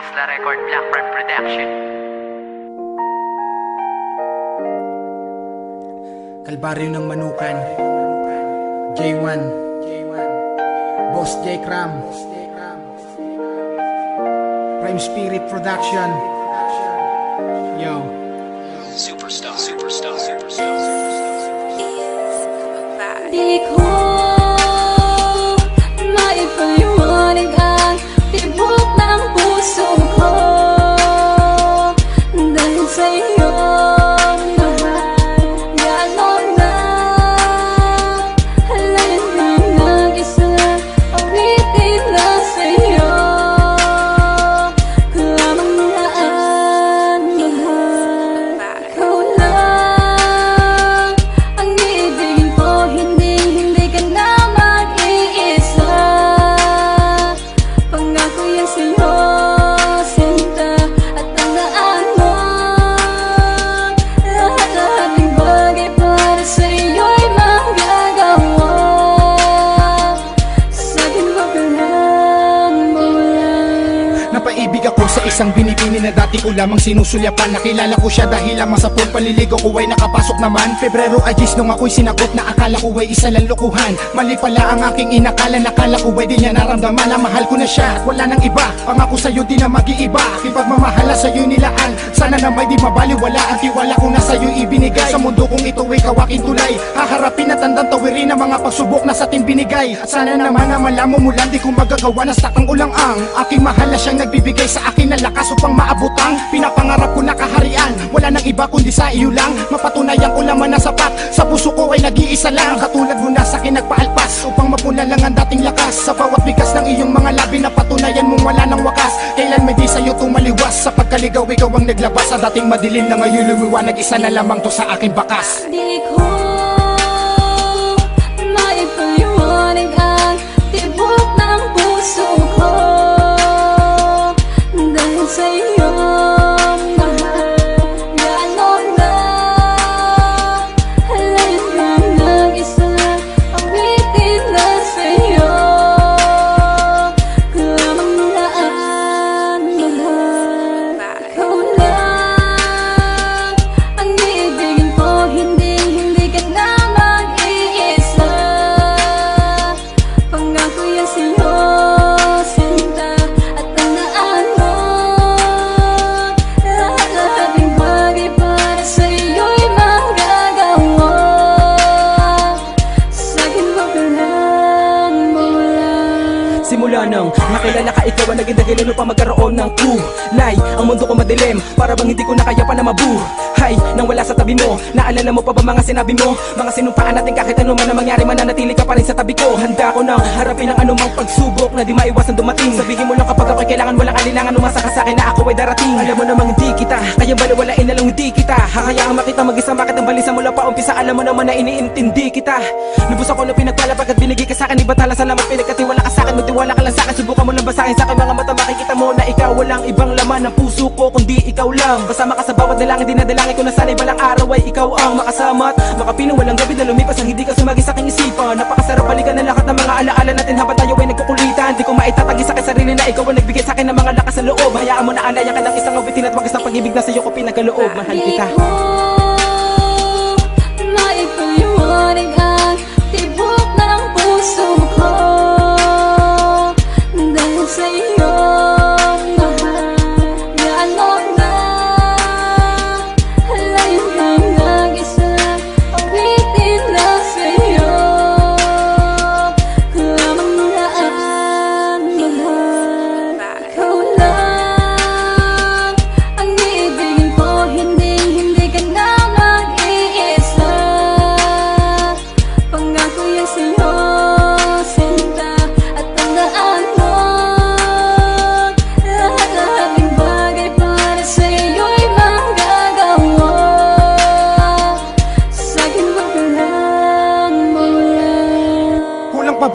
Hasla Record Blackburn Production. Kalbaryo ng Manukan. J1 Boss J. Cram. Prime Spirit Production. Yo. Superstar, superstar, superstar, superstar. Di ko maipaliwanag Dahil sa isang binibini na dati ko lamang sinusulyapan Nakilala ko siya dahil lamang sa pool paliligo ko ay nakapasok naman. Pebrero ay gis nung ako'y sinakot na akala ko ay isa lang lokohan. Mali pala ang aking inakala nakala ko ay di niya naramdaman na mahal ko na siya. At wala nang iba Pangako sa'yo di na mag-iiba. Aking pagmamahala sa'yo nilaan Sana na may di mabaliwala. Ang tiwala ko na sa'yo ibinigay. Sa mundo kong ito ikaw aking tulay Haharapin at tandang tawirin ang mga pagsubok na sa ating binigay. At sana naman na malaman mo lang di ko magagawa na sakang ulang ang Aking mahal na siyang nagbibigay sa akin ng lakas upang maabot ang Pinapangarap ko na kaharian. Wala nang iba kundi sa iyo lang. Mapatunayan ko laman na sapat. Sa puso ko ay nag-iisa lang. Katulad mo na sa akin nagpaalpas Upang mapuna lang ang dating lakas. Sa bawat bigas ng iyong mga labi na patunayan mong wala nang wakas. Kailan may di sa'yo tumaliwas? Sa pagkaligaw ikaw ang naglabas. Sa dating madilim na ngayon lumiwanag. Isa na lamang to sa aking bakas. Di ko Simula nang nakilala ka ikaw ang naging dahilan upang magkaroon ng kulay Ang mundo ko madilim, para bang hindi ko na kaya pa na mabuhay Nang wala sa tabi mo, naalala mo pa ba mga sinabi mo? Mga sinumpaan natin kahit ano man ang mangyari mananatili ka pa rin sa tabi ko. Handa ko nang harapin ang anumang pagsubok na di maiwasan dumating. Sabihin mo lang kapag ako'y kailangan walang alinlangan umasa ka sa akin na ako ay darating. Alam mo namang hindi kita, kaya baliwalain na lang hindi kita. Hahayaan makita mag-isa makit ang balisa mula pa umpisa? Alam mo naman na iniintindi kita. Lubos ako na pinagpala pagkat binigay ka sa akin Iba tala salamat pinagkatiwala ka sa akin Magtiwala ka lang sa akin Subukan mo lang ba sa akin mga mata. Makikita mo na ikaw Walang ibang laman ng puso ko kundi ikaw lang. Kasama ka sa bawat dalangin Dinadalangin ko na sana'y balang araw ay ikaw ang makasama. At makapiling walang gabi na lumipas Ang hindi ka sumagi sa aking isipan. Napakasarap balikan ng lahat ng mga alaala natin Habang tayo ay nagkukulitan. Di ko maitatagi sa akin sarili na ikaw ang nagbigay sa akin ng mga lakas sa loob. Hayaan mo na alayan ka ng isang awitin At wagas ng pag-ibig na sa'yo ko pinagkaloob. Mahal kita. Maipaliwanag